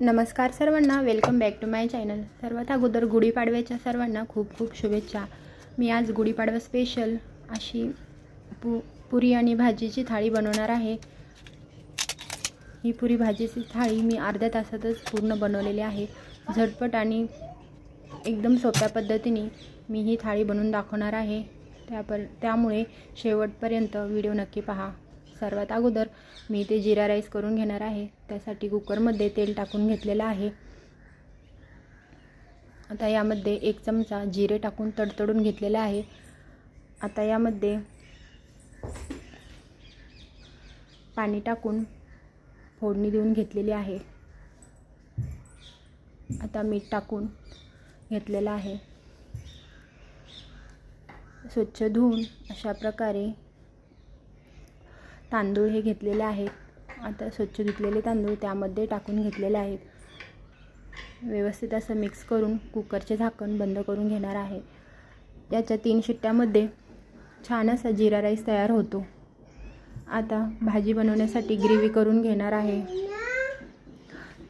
नमस्कार सर्वांना welcome back to my channel सर्वात अगोदर गुढीपाडव्याच्या सर्वांना खूप खूप शुभेच्छा. मी आज गुढीपाडवा स्पेशल अशी पु पुरी आणि भाजीची थाळी बनवणार आहे. ही पुरी भाजीची थाळी मी अर्ध्या तासातच पूर्ण बनवलेली आहे. झटपट आणि एकदम सोप्या पद्धतीने मी ही थाळी बनवून दाखवणार आहे. त्यापर त्यामुळे शेवटपर्यंत व्हिडिओ नक्की पहा. सर्वात अगोदर मी ते जिरा राईस करून घेणार आहे. त्यासाठी कुकरमध्ये तेल टाकून घेतलेलं आहे. आता यामध्ये एक चमचा जिरे टाकून तडतडून घेतलेला आहे. आता यामध्ये पाणी टाकून फोडणी देऊन घेतलेली आहे. आता मीठ टाकून घेतलेलं आहे. स्वच्छ धुवून अशा प्रकारे तांदूळ हे घेतलेले आहेत. आता स्वच्छ धुतलेले तांदूळ त्यामध्ये टाकून घेतलेले आहेत. व्यवस्थित असं मिक्स करून कुकरचे झाकण बंद करून घेणार आहे. याच्या तीन शिट्ट्यामध्ये छान असा जिरा राईस तयार होतो. आता भाजी बनवण्यासाठी ग्रेव्ही करून घेणार आहे.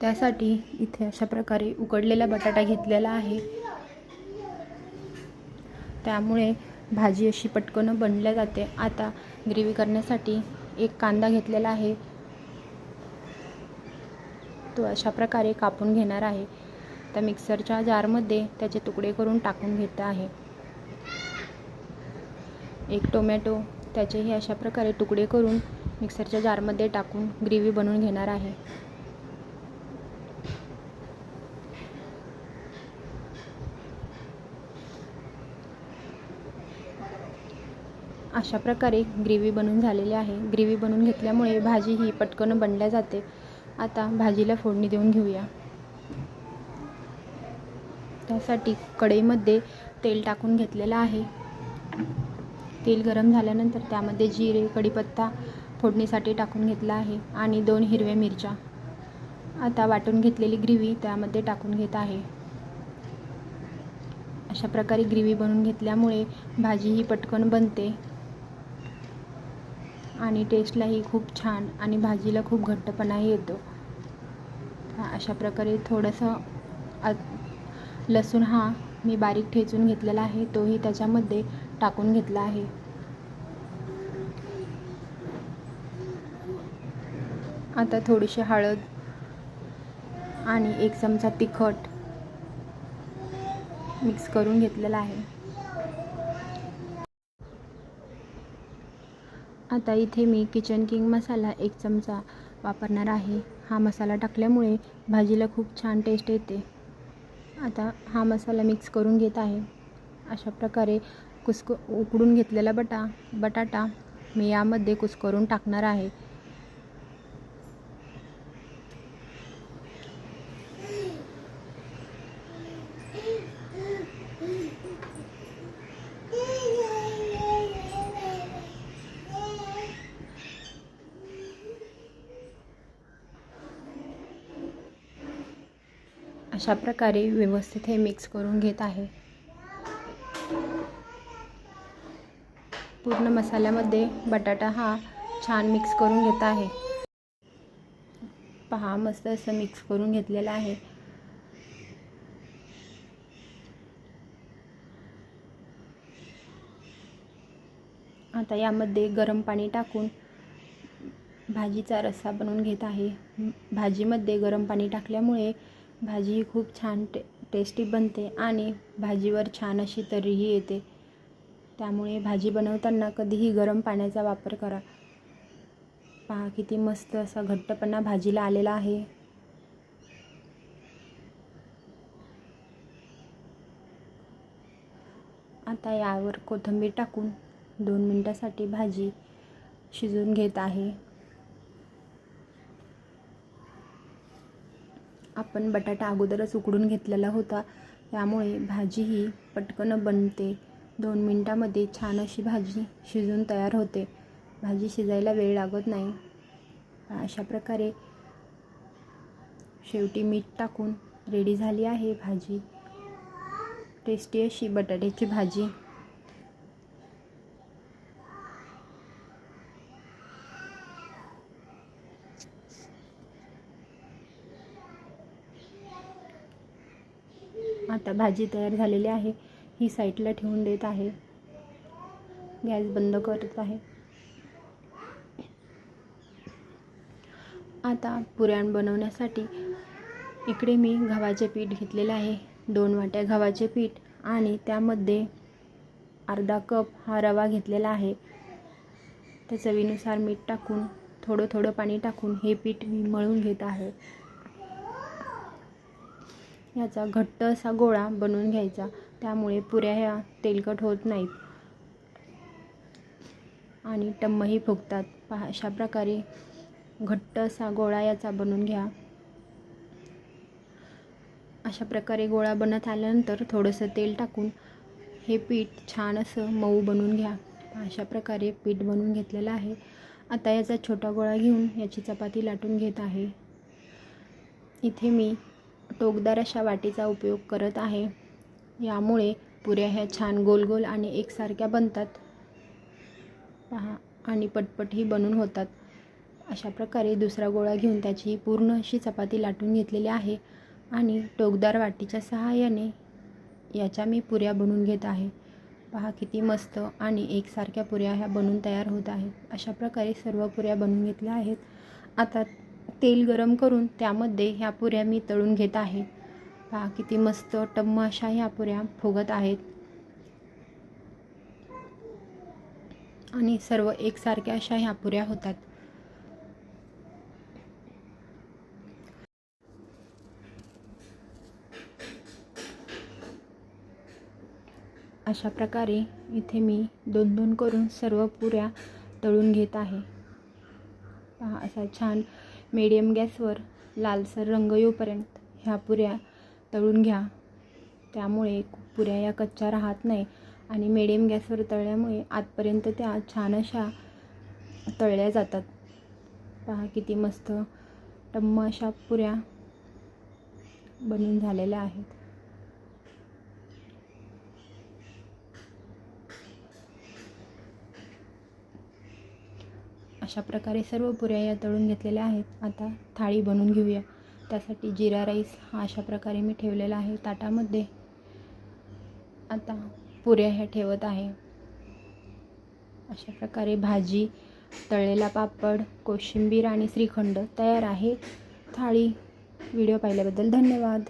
त्यासाठी इथे अशा प्रकारे उकडलेला बटाटा घेतलेला आहे. त्यामुळे भाजी अशी पटकन बनल्या जाते. आता ग्रेव्ही करण्यासाठी एक कांदा घेतलेला आहे. तो अशा प्रकारे कापून घेणार आहे. तर मिक्सरच्या जारमध्ये त्याचे तुकडे करून टाकून घेत आहे. एक टोमॅटो त्याचेही अशा प्रकारे तुकडे करून मिक्सरच्या जारमध्ये टाकून ग्रेव्ही बनवून घेणार आहे. अशा प्रकारे ग्रेव्ही बनून झालेली आहे. ग्रेव्ही बनवून घेतल्यामुळे भाजी ही पटकन बनल्या जाते. आता भाजीला फोडणी देऊन घेऊया. त्यासाठी कढईमध्ये तेल टाकून घेतलेलं आहे. तेल गरम झाल्यानंतर त्यामध्ये जिरे कढीपत्ता फोडणीसाठी टाकून घेतला आहे आणि दोन हिरव्या मिरच्या. आता वाटून घेतलेली ग्रेव्ही त्यामध्ये टाकून घेत आहे. अशा प्रकारे ग्रेव्ही बनवून घेतल्यामुळे भाजी ही पटकन बनते. आणि टेस्टलाही खूप छान आणि भाजीला खूप घट्टपणाही येतो. अशा प्रकारे थोडंसं लसूण हा मी बारीक ठेचून घेतलेला आहे तोही त्याच्यामध्ये टाकून घेतला आहे. आता थोडीशी हळद आणि एक चमचा तिखट मिक्स करून घेतलेला आहे. आता इथे मी किचन किंग मसाला एक चमचा वापरणार आहे. हा मसाला टाकल्यामुळे भाजीला खूप छान टेस्ट येते. आता हा मसाला मिक्स करून घेत आहे. अशा प्रकारे कुसक उकडून घेतलेला बटा बटाटा मी यामध्ये कुस्करून टाकणार आहे. अशा प्रकारे व्यवस्थित हे मिक्स करून घेत आहे. पूर्ण मसाल्यामध्ये बटाटा हा छान मिक्स करून घेत आहे. पहा मस्त असं मिक्स करून घेतलेलं आहे. आता यामध्ये गरम पाणी टाकून भाजीचा रस्सा बनवून घेत आहे. भाजीमध्ये गरम पाणी टाकल्यामुळे भाजी ही खूप छान टे टेस्टी बनते आणि भाजीवर छान अशी तरीही येते. त्यामुळे भाजी बनवताना कधीही गरम पाण्याचा वापर करा. पहा किती मस्त असा घट्टपणा भाजीला आलेला आहे. आता यावर कोथिंबीर टाकून दोन मिनटासाठी भाजी शिजवून घेत आहे. आपण बटाटा अगोदरच उकडून घेतलेला होता. त्यामुळे भाजी ही पटकन बनते. दोन मिनटामध्ये छान अशी भाजी शिजून तयार होते. भाजी शिजायला वेळ लागत नाही. अशा प्रकारे शेवटी मीठ टाकून रेडी झाली आहे भाजी. टेस्टी अशी बटाट्याची भाजी. आता भाजी तयार झालेली आहे. ही साईडला ठेवून देत आहे. गॅस बंद करत आहे. आता पुऱ्याण बनवण्यासाठी इकडे मी गव्हाचे पीठ घेतलेले आहे. दोन वाट्या गव्हाचे पीठ आणि त्यामध्ये अर्धा कप हा रवा घेतलेला आहे. त्या चवीनुसार मीठ टाकून थोडं थोडं पाणी टाकून हे पीठ मी मळून घेत आहे. याचा घट्ट असा गोळा बनवून घ्यायचा. त्यामुळे पुऱ्या ह्या तेलकट होत नाहीत. आणि टम्मही फुगतात. पहा अशा प्रकारे घट्ट असा गोळा याचा बनवून घ्या. अशा प्रकारे गोळा बनत आल्यानंतर थोडंसं तेल टाकून हे पीठ छान असं मऊ बनवून घ्या. अशा प्रकारे पीठ बनवून घेतलेलं आहे. आता याचा छोटा गोळा घेऊन याची चपाती लाटून घेत आहे. इथे मी टोकदार अशा वाटीचा उपयोग करत आहे. यामुळे पुऱ्या ह्या छान गोल गोल आणि एकसारख्या बनतात. पहा आणि पटपटही बनून होतात. अशा प्रकारे दुसरा गोळा घेऊन त्याची पूर्ण अशी चपाती लाटून घेतलेली आहे आणि टोकदार वाटीच्या सहाय्याने याच्या मी पुऱ्या बनवून घेत आहे. पहा किती मस्त आणि एकसारख्या पुऱ्या ह्या बनून तयार होत आहेत. अशा प्रकारे सर्व पुऱ्या बनवून घेतल्या आहेत. आता तेल गरम करून त्यामध्ये ह्या पुऱ्या मी तळून घेत आहे. पहा किती मस्त टम्म अशा ह्या पुऱ्या फुगत आहेत. आणि सर्व एकसारख्या अशा ह्या पुऱ्या होतात. अशा प्रकारे इथे मी दोन दोन करून सर्व पुऱ्या तळून घेत आहे. पहा असा छान मीडियम गॅसवर लालसर रंग येऊपर्यंत ह्या पुऱ्या तळून घ्या. त्यामुळे पुऱ्या या कच्च्या राहत नाही आणि मीडियम गॅसवर तळल्यामुळे आतपर्यंत त्या छान अशा तळल्या जातात. पहा किती मस्त टम्म अशा पुऱ्या बनून झालेल्या आहेत. अशा प्रकारे सर्व पुऱ्या या तळून घेतलेल्या आहेत. आता थाळी बनवून घेऊया. त्यासाठी जिरा राईस हा अशा प्रकारे मी ठेवलेला आहे ताटामध्ये. आता पुऱ्या ह्या ठेवत आहे. अशा प्रकारे भाजी तळलेला पापड कोशिंबीर आणि श्रीखंड तयार आहे. थाळी व्हिडिओ पाहिल्याबद्दल धन्यवाद.